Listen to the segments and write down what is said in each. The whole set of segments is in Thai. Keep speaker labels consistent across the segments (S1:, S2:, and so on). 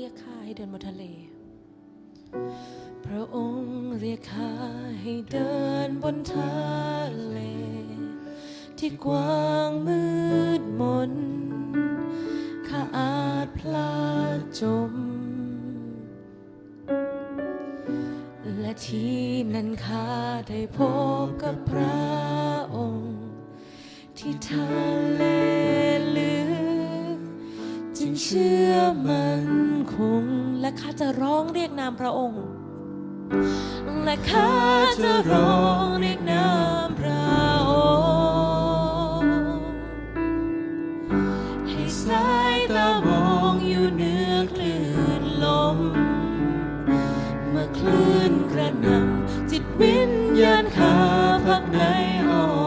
S1: รียกข้าให้เดินบนทะเล พระองค์เรียกข้าให้เดินบนทะเล ที่กว้างมืดมน ข้าอาจพลาดจม และที่นั้นข้าได้พบกับพระองค์ ที่ทะเล เชื่อมันคง และข้าจะร้องเรียกนามพระองค์ และข้าจะร้องเรียกนามพระองค์ให้สายตามองอยู่เหนือคลื่นลม เมื่อคลื่นกระหน่ำจิตวิญญาณข้าพักในอ้อ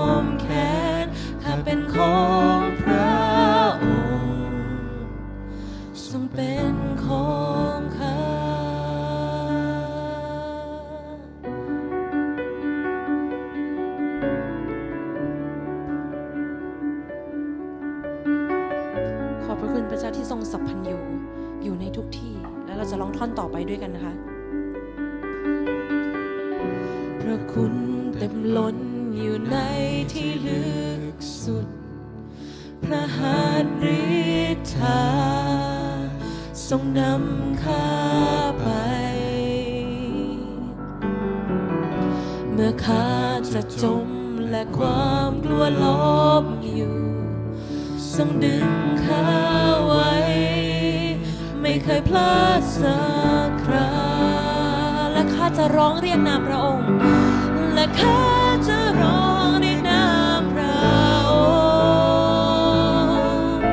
S1: สัพพัญญูอยู่ในทุกที่ แล้วเราจะร้องท่อนต่อไปด้วยกันนะคะ พระคุณเต็มล้นอยู่ในที่ลึกสุด พระหัตถ์ฤทธาทรงนำข้าไป เมื่อข้าจะจมและความกลัวลบอยู่ ทรงดึงข้า เคยพลาดสักคราและข้าจะร้องเรียกนามพระองค์ และข้าจะร้องเรียกนามพระองค์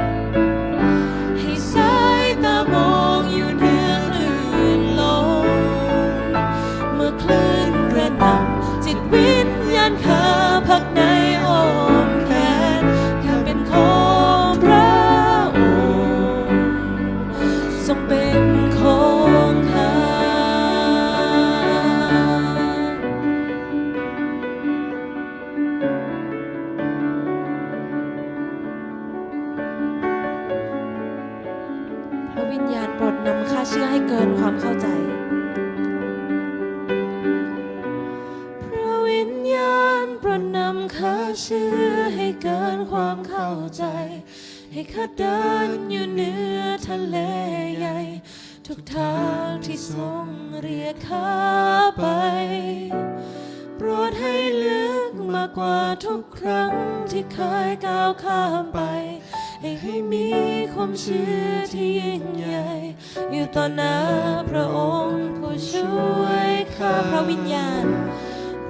S1: ให้สายตามองอยู่เนือคลื่นลมเมื่อคลื่น วิญญาณโปรดนำข้าเชื่อให้เกินความเข้าใจ พระวิญญาณโปรดนำข้าเชื่อให้เกินความเข้าใจ ให้ข้าเดินอยู่เหนือทะเลใหญ่ ทุกทางที่ทรงเรียกข้าไป โปรดให้ลึกมากกว่าทุกครั้งที่เคยก้าวข้ามไป ให้ให้มีความเชื่อที่ยิ่งใหญ่ อยู่ต่อหน้าพระองค์ผู้ช่วยข้าพระวิญญาณ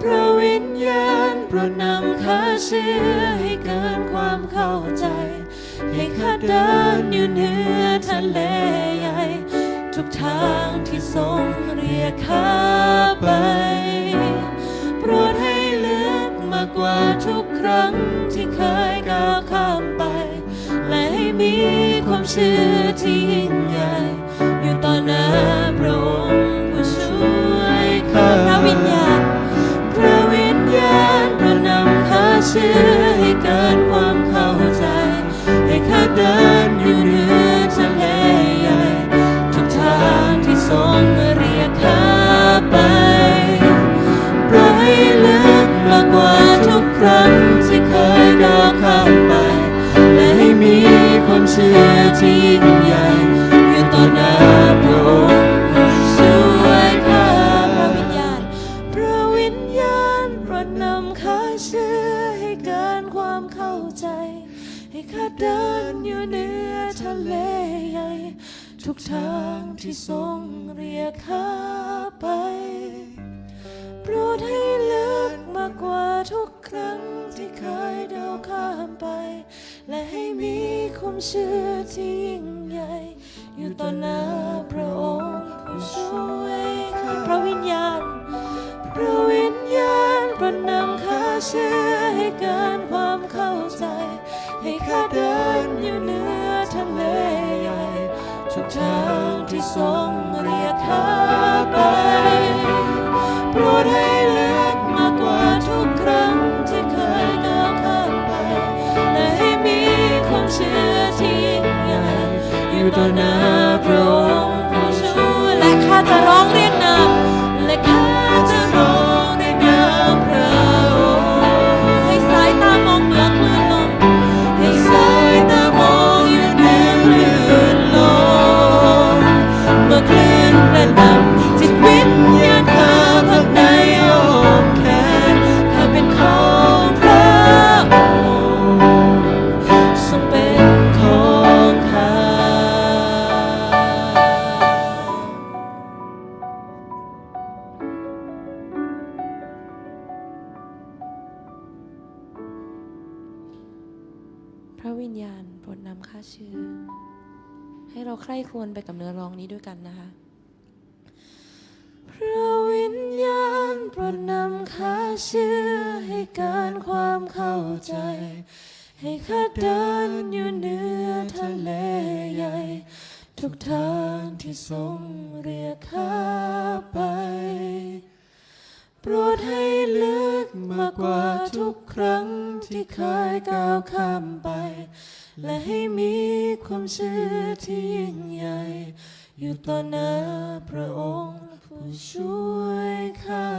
S1: พระวิญญาณโปรดนำข้าเชื่อให้เกินความเข้าใจ ให้ข้าเดินอยู่เหนือทะเลใหญ่ ทุกทางที่ทรงเรียกข้าไปโปรดให้ลึกมากกว่าทุกครั้งที่เคยก้าวข้าม มีความเชื่อที่ยิ่งใหญ่ ความเชื่อที่ยิ่งใหญ่อยู่ต่อหน้าพระองค์ช่วยข้าพระวิญญาณพระวิญญาณโปรดนำข้าเชื่อให้เกินความเข้าใจ ให้ข้าเดินอยู่เหนือทะเลใหญ่ ทุกทางที่ทรงเรียกข้าไปโปรดให้ลึกมากกว่าทุกครั้ง ความเชื่อที่ยิ่งใหญ่ อยู่ต่อหน้าพระองค์ผู้ช่วยข้าพระวิญญาณ พระวิญญาณปรดนำข้าเชื่อให้เกินความเข้าใจ ให้ข้าเดินอยู่เหนือทะเลใหญ่ทุกทางที่ทรงเรียกข้า อยู่ต่อหน้าพระองค์ผู้ช่วยและข้าจะร้องเรียกนาม ระวิญญาณโปรดนำข้าเชื่อ ให้เราใคร่ครวญไปกับเนื้อร้องนี้ด้วยกันนะคะ พระวิญญาณโปรดนำข้าเชื่อ ให้การความเข้าใจ ให้ข้าเดินอยู่เหนือทะเลใหญ่ ทุกทางที่ทรงเรียกข้าไป โปรดให้ลึกมากกว่าทุกครั้งที่เคยก้าวข้ามไป และให้มีความเชื่อที่ยิ่งใหญ่ อยู่ต่อหน้าพระองค์ผู้ช่วยข้า